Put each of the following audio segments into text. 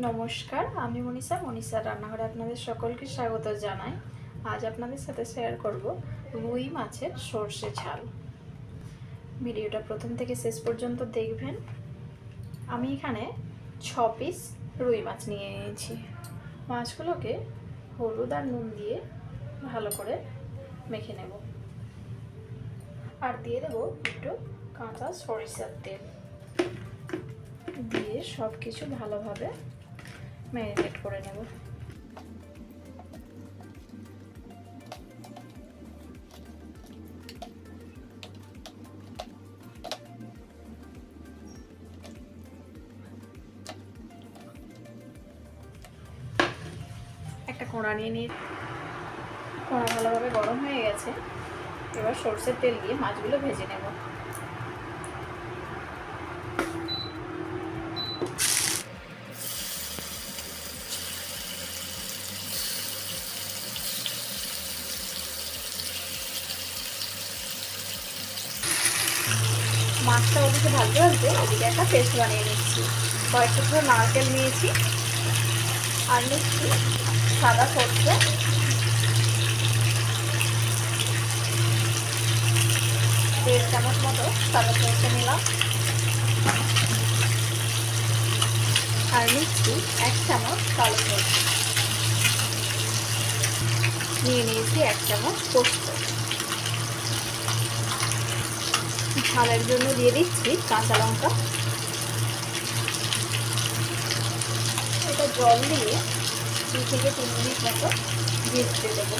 নমস্কার, আমি মনীষা। মনীষার রান্নাঘরে আপনাদের সকলকে স্বাগত জানাই। আজ আপনাদের সাথে শেয়ার করব রুই মাছের সর্ষে ঝাল। ভিডিওটা প্রথম থেকে শেষ পর্যন্ত দেখবেন। আমি এখানে ছ পিস রুই মাছ নিয়ে নিয়েছি। মাছগুলোকে হলুদ আর নুন দিয়ে ভালো করে মেখে নেব। আর দিয়ে দেবো একটু কাঁচা সরিষার তেল। দিয়ে সব কিছু ভালোভাবে ম্যারিনেট করে নেব একটা কোঁড়া নিয়ে নিয়ে কোঁড়া ভালোভাবে গরম হয়ে গেছে। এবার সর্ষের তেল দিয়ে মাছগুলো ভেজে নেব। মাছটা ওদিকে ভাজতে ভাজতে ওদিকে একটা পেস্ট বানিয়ে নিচ্ছি। কয়েকটা টুকরো নারকেল নিয়েছি। আর নিচ্ছি সাদা সর্ষে। দেড় চামচ মতো সাদা সর্ষে নিলাম। আর নিচ্ছি এক চামচ কালো সর্ষে। নিয়ে নিয়েছি এক চামচ পোস্ত। ঝালের জন্য দিয়ে দিচ্ছি কাঁচা লঙ্কা। এটা জল দিয়ে দু থেকে তিন মিনিট মতো ভিজতে দেবো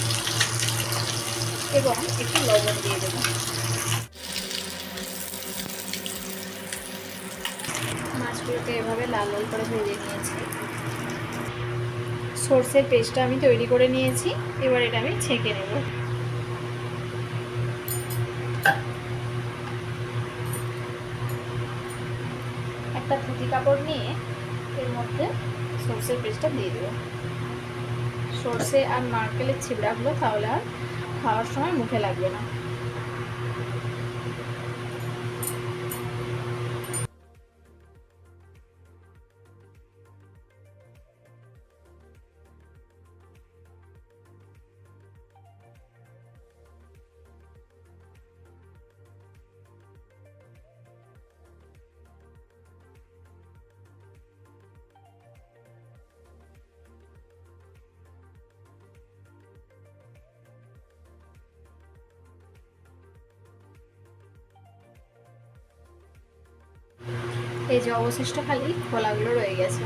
এবং একটু লবণ দিয়ে দেবো। মাছগুলোকে এভাবে লাল লাল করে ভেজে নিয়েছি। সর্ষের পেস্টটা আমি তৈরি করে নিয়েছি। এবার এটা আমি ছেঁকে নেব। একটা ধুতি কাপড় নিয়ে এর মধ্যে সর্ষের পেস্টটা দিয়ে দেবো। সর্ষে আর নারকেলের ছিবড়াগুলো তাহলে আর খাওয়ার সময় মুখে লাগবে না। এই যে অবশিষ্ট খালি খোলাগুলো রয়ে গেছে।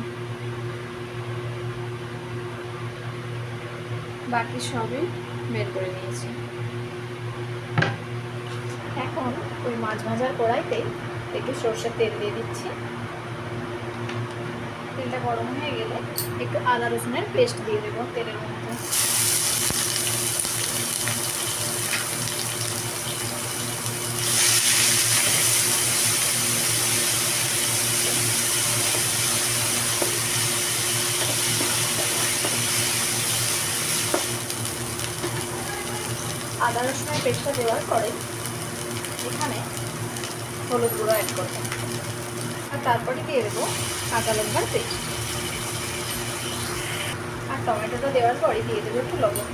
বাকি সবই বের করে নিয়েছি। এখন ওই মাছ ভাজার কড়াইতে একটু সর্ষের তেল দিয়ে দিচ্ছি। তেলটা গরম হয়ে গেলে একটু আদা রসুনের পেস্ট দিয়ে দেবো তেলের মধ্যে। আদা রসুনের পেস্টটা দেওয়ার পরে এখানে হলুদ গুঁড়ো অ্যাড করব। আর তারপরে দিয়ে দেবো কাঁচা লঙ্কার পেস্ট। আর টমেটোটা দেওয়ার পরে দিয়ে দেবো একটু লবণ।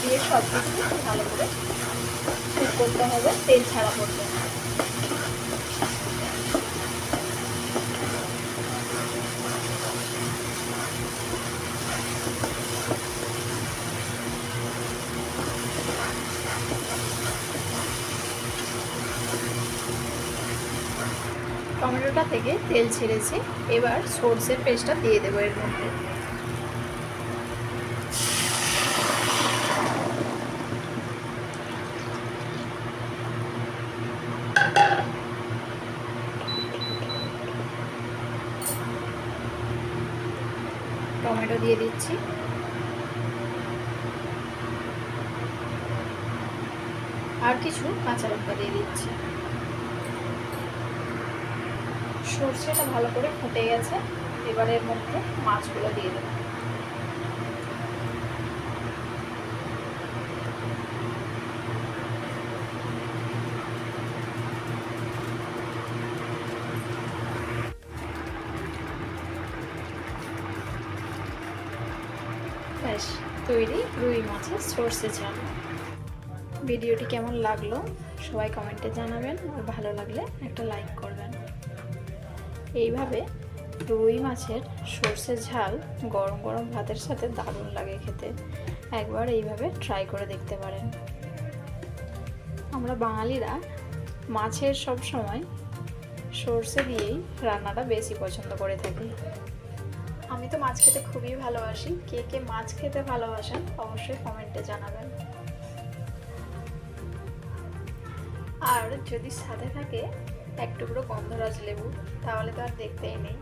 দিয়ে সব কিছু ভালো করে করতে হবে, তেল ছাড়া পড়তে টমেটোটা থেকে তেল ছেড়েছে। এবার সর্ষের পেস্টটা দিয়ে দেবো এর মধ্যে। টমেটো দিয়ে দিচ্ছি। আর কিছু কাঁচা লঙ্কা দিয়ে দিচ্ছি। সর্ষেটা ভালো করে ফুটে গেছে। এবারে এর মধ্যে মাছগুলো দিয়ে দেবো। ব্যাস তৈরি রুই মাছের সর্ষে চাল ভিডিওটি কেমন লাগল সবাই কমেন্টে জানাবেন, আর ভালো লাগলে একটা লাইক করুন এইভাবে রুই মাছের সর্ষে ঝাল গরম গরম ভাতের সাথে দারুণ লাগে খেতে। একবার এইভাবে ট্রাই করে দেখতে পারেন। আমরা বাঙালিরা মাছের সব সময় সর্ষে দিয়েই রান্নাটা বেশি পছন্দ করে থাকি। আমি তো মাছ খেতে খুবই ভালোবাসি। কে কে মাছ খেতে ভালোবাসেন অবশ্যই কমেন্টে জানাবেন। আর যদি সাথে থাকে এক টুকরো গন্ধরাজ লেবু তাহলে তো আর দেখতেই নেই।